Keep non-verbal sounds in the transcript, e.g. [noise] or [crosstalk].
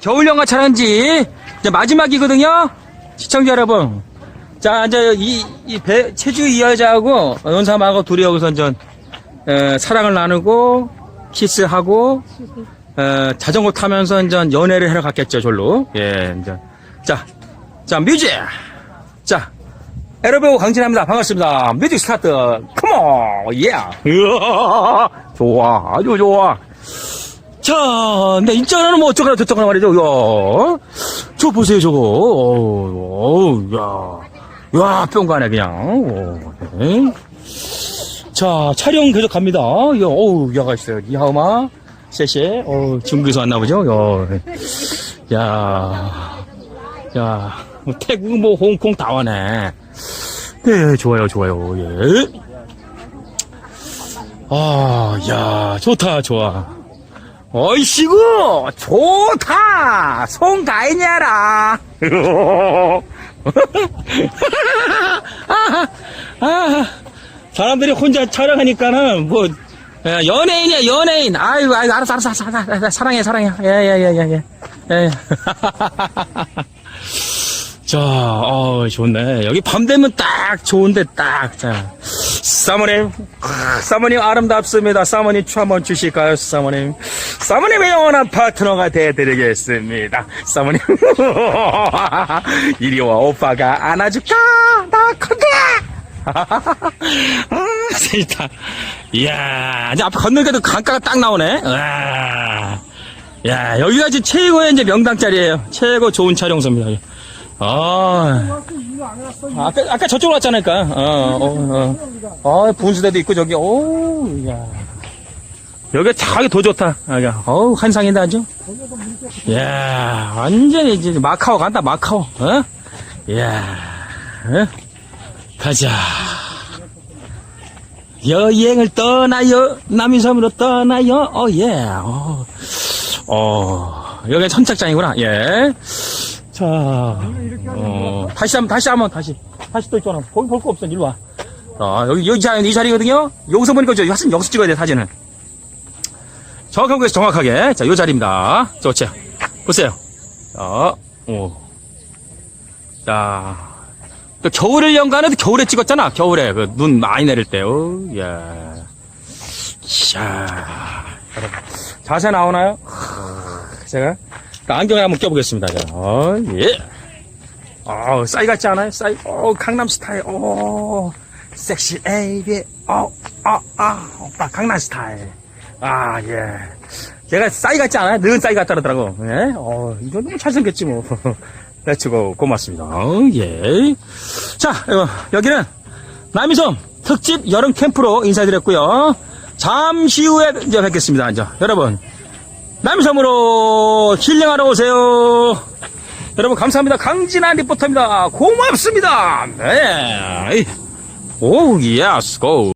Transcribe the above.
겨울연가 촬영지 이제 마지막이거든요. 시청자 여러분. 자, 이제 이, 이 배, 체주 이 여자하고 연삼하고 둘이 여기서 에, 사랑을 나누고 키스하고 에, 자전거 타면서 이제 연애를 하러 갔겠죠, 절로. 예, 이제 자, 자 뮤직. 자, 에러배우 강진합니다. 반갑습니다. 뮤직 스타트. 컴온, 예. 으아, [laughs] 좋아, 아주 좋아. 자, 근데 일단은 뭐 어쩌거나 저쩌거나 말이죠. 야, 저 보세요, 저거. 어우, 야, 야, 뿅가네 그냥. 오, 네. 자, 촬영 계속 갑니다. 야, 어우, 야가 있어요. 니하오마, 쎄쎄. 어우, 중국에서 왔나 보죠. 야, 야, 야, 뭐 태국, 뭐 홍콩 다 와네. 네, 좋아요, 좋아요. 예. 아, 야, 좋다, 좋아. 어이씨구! 좋다! 송가인이야라. [laughs] 아, 아, 사람들이 혼자 촬영하니까는 뭐 예, 연예인이야 연예인. 아이고 아이고 알았어 알았어 알았어, 알았어, 알았어. 사랑해 사랑해. 예예예예예. 예, [laughs] 자, 어, 좋네. 여기 밤 되면 딱 좋은데, 딱, 자. 사모님, 아, 사모님 아름답습니다. 사모님 춤 한번 주실까요, 사모님? 사모님의 영원한 파트너가 되어드리겠습니다. 사모님. [laughs] 이리 와, 오빠가 안아줄까? 나 건데! [laughs] 아, 재밌다. 이야, 이제 앞에 건너니까도 강가가 딱 나오네. 와. 야, 여기가 지금 최고의 이제 명당 자리예요 최고 좋은 촬영소입니다. 아, 아까, 아까 저쪽으로 왔잖아니까. 어, 어, 어. 아, 분수대도 있고, 저기, 오, 야. 여기가 자기 더 좋다. 야, 어우, 환상이다, 아주. 야 완전히 이제 마카오 간다, 마카오. 어? 야 어? 가자. 여행을 떠나요. 남이섬으로 떠나요. 어, 예. 어, 어, 여기가 선착장이구나. 예. 자, 어, 다시 한번, 다시 한번, 다시. 다시 또 있잖아. 거기 볼 거 없어. 이리 와. 아, 여기, 여기, 자, 이 자리거든요? 여기서 보니까 저, 사진 여기서 찍어야 돼, 사진은. 정확하게, 정확하게. 자, 요 자리입니다. 좋죠. 보세요. 자, 오. 자. 또 겨울을 연가는 겨울에 찍었잖아. 겨울에. 그 눈 많이 내릴 때. 어, 야. 자. 여러분. 자세 나오나요? 제가 그 안경을 한번 껴보겠습니다. 자, 어, 예. 어, 싸이 같지 않아요? 싸이, 어, 강남 스타일, 어, 섹시 에이비, 어, 아, 아, 오빠 강남 스타일. 아, 예. 제가 싸이 같지 않아요? 늘 싸이 같다 그러더라고. 예? 어, 이거 너무 잘생겼지, 뭐. [laughs] 레츠고, 고맙습니다. 어, 예. 자, 어, 여기는 남이섬 특집 여름 캠프로 인사드렸고요. 잠시 후에 이제 뵙겠습니다. 이제 여러분, 남섬으로 힐링하러 오세요. 여러분 감사합니다. 강진한 리포터입니다. 고맙습니다. 네. 오, 예스, 고.